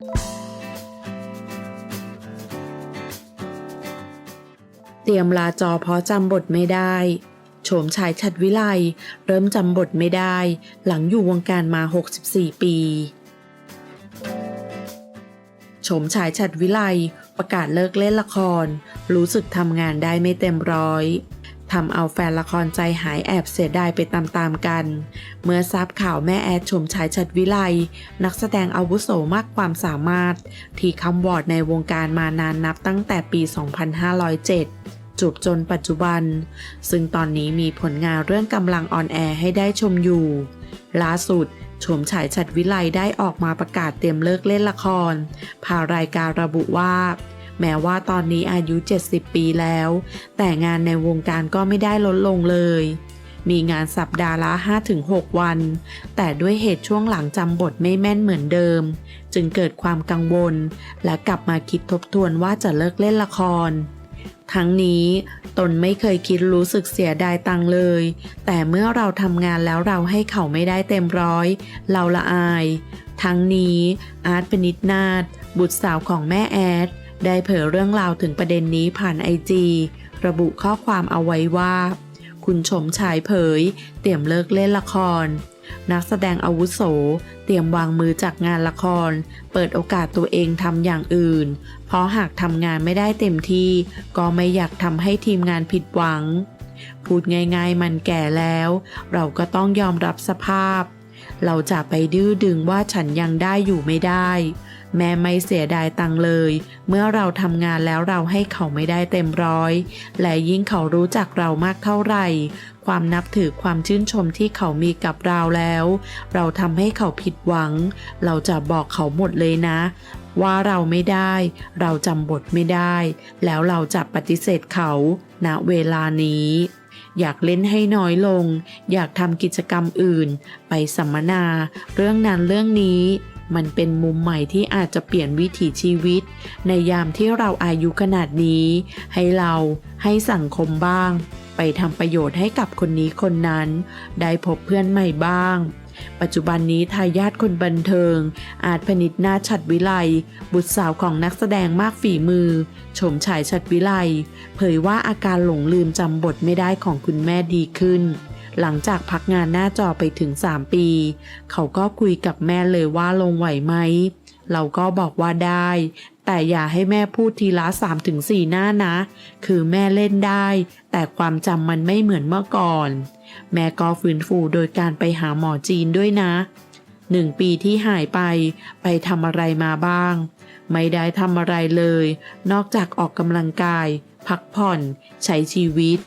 เตรียมลาจอเพราะจำบทไม่ได้ โฉมชายฉัดวิไลเริ่มจำบทไม่ได้ หลังอยู่วงการมา 64 ปีโฉมชายฉัดวิไลประกาศเลิกเล่นละคร รู้สึกทำงานได้ไม่เต็มร้อย ทำเอาแฟนละครใจหายแอบเสียดายไปตามๆกัน เมื่อทราบข่าวแม่แอดชมชายชัดวิไลนักแสดงอาวุโสมากความสามารถ ที่คำวอร์ดในวงการมานานนับตั้งแต่ปี 2507จบจนปัจจุบัน ซึ่งตอนนี้มีผลงานเรื่องกำลังออนแอร์ให้ได้ชมอยู่ ล่าสุดโฉมฉายชัดวิไลได้ออกมาประกาศเตรียมเลิกเล่นละครพารายการระบุว่า แม้ว่าตอนนี้อายุ 70 ปีแล้ว แต่งานในวงการก็ไม่ได้ลดลงเลย มีงานสัปดาห์ละ 5-6 วัน แต่ด้วยเหตุช่วงหลังจำบทไม่แม่นเหมือนเดิม จึงเกิดความกังวล และกลับมาคิดทบทวนว่าจะเลิกเล่นละคร ทั้งนี้ตนไม่เคยคิดรู้สึกเสียดายตังเลย แต่เมื่อเราทำงานแล้วเราให้เขาไม่ได้เต็มร้อย เราละอาย ทั้งนี้อาร์ตปนิดนาถบุตรสาวของแม่แอด ได้เผยเรื่องราวถึงประเด็นนี้ผ่านไอจีระบุข้อความเอาไว้ว่า คุณชมชายเผย เตรียมเลิกเล่นละคร นักแสดงอาวุโส เตรียมวางมือจากงานละคร เปิดโอกาสตัวเองทำอย่างอื่น เพราะหากทำงานไม่ได้เต็มที่ ก็ไม่อยากทำให้ทีมงานผิดหวัง พูดง่ายๆมันแก่แล้ว เราก็ต้องยอมรับสภาพ เราจะไปดื้อดึงว่าฉันยังได้อยู่ไม่ได้ แม่ไม่เสียดายตังเลย เมื่อเราทำงานแล้วเราให้เขาไม่ได้เต็มร้อย และยิ่งเขารู้จักเรามากเท่าไหร่ ความนับถือความชื่นชมที่เขามีกับเราแล้ว เราทำให้เขาผิดหวัง เราจะบอกเขาหมดเลยนะว่าเราไม่ได้ เราจำบทไม่ได้ แล้วเราจะปฏิเสธเขา ณ เวลานี้ อยากเล่นให้น้อยลง อยากทำกิจกรรมอื่น ไปสัมมนา เรื่องนั้นเรื่องนี้ มันเป็นมุมใหม่ที่อาจจะเปลี่ยนวิถีชีวิต ในยามที่เราอายุขนาดนี้ ให้เราให้สังคมบ้าง ไปทำประโยชน์ให้กับคนนี้คนนั้น ได้พบเพื่อนใหม่บ้าง ปัจจุบันนี้ทายาทคนบันเทิง อาจพนิษนาชัดวิไล บุตรสาวของนักแสดงมากฝีมือ ชมชายชัดวิไล เผยว่าอาการหลงลืมจำบทไม่ได้ของคุณแม่ดีขึ้น หลังจากพักงานหน้าจอไปถึง 3 ปี เขาก็คุยกับแม่เลยว่าลงไหวไหม เราก็บอกว่าได้ แต่อย่าให้แม่พูดทีละ3-4 หน้านะ คือแม่เล่นได้ แต่ความจำมันไม่เหมือนเมื่อก่อน แม่ก็ฟื้นฟูโดยการไปหาหมอจีนด้วยนะหนึ่งปีที่หายไปไปทำอะไรมาบ้าง ไม่ได้ทำอะไรเลย นอกจากออกกำลังกาย พักผ่อน ใช้ชีวิต